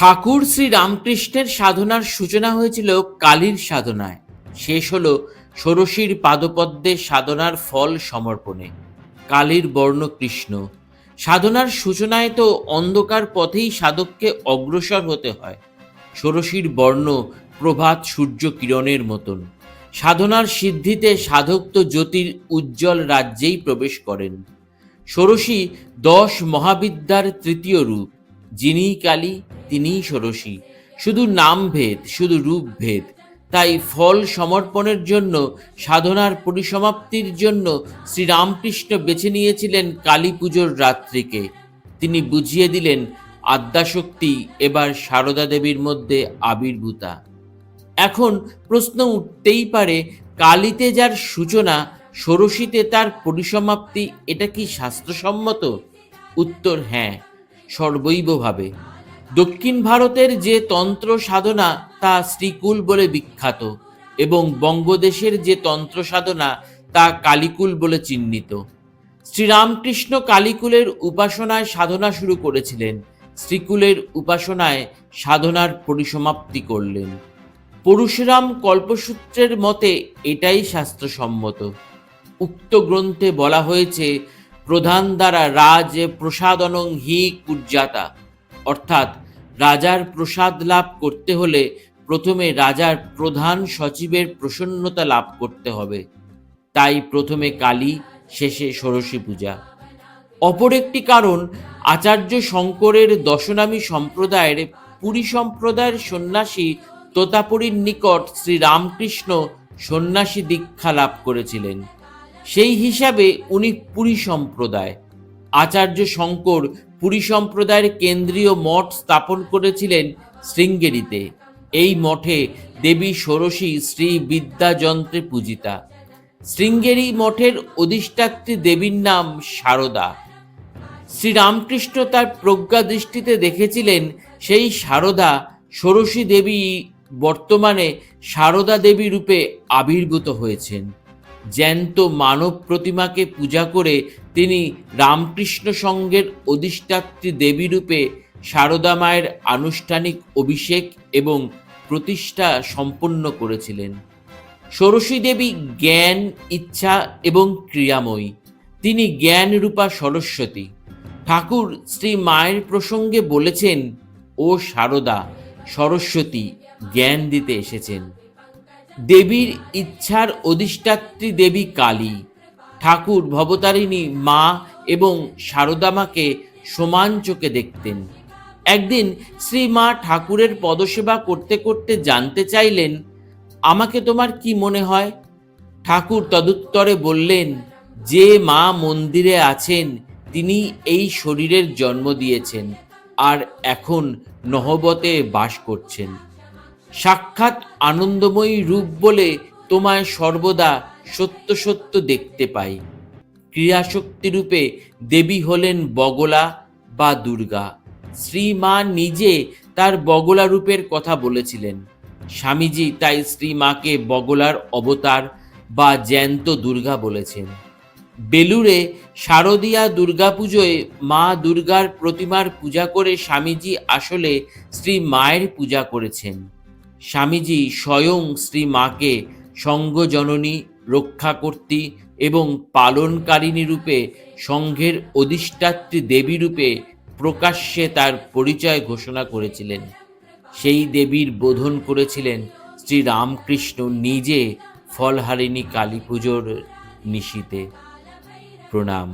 ঠাকুর শ্রী রামকৃষ্ণের সাধনার সূচনা হয়েছিল কালীর সাধনায়। শেষ হল ষোড়শীর পাদপদ্মে সাধনার ফল সমর্পণে। কালীর বর্ণ কৃষ্ণ সাধনার সূচনায় তো অন্ধকার পথেই সাধককে অগ্রসর হতে হয়। ষোড়শীর বর্ণ প্রভাত সূর্য কিরণের মতন। সাধনার সিদ্ধিতে সাধক তো জ্যোতির উজ্জ্বল রাজ্যেই প্রবেশ করেন। ষোড়শী দশ মহাবিদ্যার তৃতীয় রূপ। যিনিই কালী, তিনিই ষোড়শী। শুধু নামভেদ, শুধু রূপভেদ। তাই ফল সমর্পণের জন্য, সাধনার পরিসমাপ্তির জন্য শ্রীরামকৃষ্ণ বেছে নিয়েছিলেন কালী পুজোর রাত্রিকে। তিনি বুঝিয়ে দিলেন, আদ্যাশক্তি এবার সারদা দেবীর মধ্যে আবির্ভূতা। এখন প্রশ্ন উঠতেই পারে, কালীতে যার সূচনা, ষোড়শীতে তার পরিসমাপ্তি, এটা কি স্বাস্থ্যসম্মত উত্তর হ্যাঁ। সর্বৈবভাবে। দক্ষিণ ভারতের যে তন্ত্র সাধনা তা শ্রীকুল বলে বিখ্যাত এবং বঙ্গদেশের যে তন্ত্র সাধনা তা কালীকুল বলে চিহ্নিত। শ্রীরামকৃষ্ণ কালীকুলের উপাসনায় সাধনা শুরু করেছিলেন। শ্রীকুলের উপাসনায় সাধনার পরিসমাপ্তি করলেন। পরশুরাম কল্পসূত্রের মতে এটাই শাস্ত্রসম্মত। উক্ত গ্রন্থে বলা হয়েছে প্রধান দ্বারা রাজ প্রসাদনং হি কুজ্জাতা। অর্থাৎ রাজার প্রসাদ লাভ করতে হলে প্রথমে রাজার প্রধান সচিবের প্রসন্নতা লাভ করতে হবে। তাই প্রথমে কালী, শেষে ষোড়শী পূজা। অপর একটি কারণ, আচার্য শঙ্করের দশনামী সম্প্রদায়ের পুরী সম্প্রদায়ের সন্ন্যাসী তোতাপুরীর নিকট শ্রীরামকৃষ্ণ সন্ন্যাসী দীক্ষা লাভ করেছিলেন। সেই হিসাবে উনি পুরী সম্প্রদায়। আচার্য শঙ্কর পুরী সম্প্রদায়ের কেন্দ্রীয় মঠ স্থাপন করেছিলেন শৃঙ্গেরিতে। এই মঠে দেবী ষোড়শী শ্রী বিদ্যাযন্ত্রে পূজিতা। শৃঙ্গেরি মঠের অধিষ্ঠাত্রী দেবীর নাম শারদা শ্রীরামকৃষ্ণ তার প্রজ্ঞা দৃষ্টিতে দেখেছিলেন সেই শারদা ষোড়শী দেবী বর্তমানে শারদা দেবী রূপে আবির্ভূত হয়েছেন। জ্যান্ত মানব প্রতিমাকে পূজা করে তিনি রামকৃষ্ণ সঙ্গের অধিষ্ঠাত্রী দেবী রূপে শারদা মায়ের আনুষ্ঠানিক অভিষেক এবং প্রতিষ্ঠা সম্পন্ন করেছিলেন। ষোড়শী দেবী জ্ঞান, ইচ্ছা এবং ক্রিয়াময়ী। তিনি জ্ঞান রূপা সরস্বতী। ঠাকুর শ্রী মায়ের প্রসঙ্গে বলেছেন, ও শারদা সরস্বতী, জ্ঞান দিতে এসেছেন। দেবীর ইচ্ছার অধিষ্ঠাত্রী দেবী কালী। ঠাকুর ভবতারিণী মা এবং শারদামাকে সমান চোখে দেখতেন। একদিন শ্রী মা ঠাকুরের পদসেবা করতে করতে জানতে চাইলেন, আমাকে তোমার কি মনে হয়? ঠাকুর তদুত্তরে বললেন, যে মা মন্দিরে আছেন, তিনি এই শরীরের জন্ম দিয়েছেন আর এখন নহবতে বাস করছেন। সাক্ষাৎ আনন্দময়ী রূপ বলে তোমায় সর্বদা সত্য সত্য দেখতে পাই। ক্রিয়াশক্তি রূপে দেবী হলেন বগলা বা দুর্গা। শ্রীমা নিজে তার বগলা রূপের কথা বলেছিলেন। স্বামীজি তাই শ্রীমাকে বগলার অবতার বা জ্যান্ত দুর্গা বলেছেন। বেলুড়ে শারদীয়া দুর্গাপুজোয় মা দুর্গার প্রতিমার পূজা করে স্বামীজি আসলে শ্রী মায়ের পূজা করেছেন। স্বামীজি স্বয়ং শ্রী মাকে সঙ্গজননী, রক্ষাকর্ত্রী এবং পালনকারিণী রূপে সংঘের অধিষ্ঠাত্রী দেবী রূপে প্রকাশ্যে তার পরিচয় ঘোষণা করেছিলেন। সেই দেবীর বোধন করেছিলেন শ্রী রামকৃষ্ণ নিজে ফলহারিণী কালী পুজোর নিশীতে প্রণাম।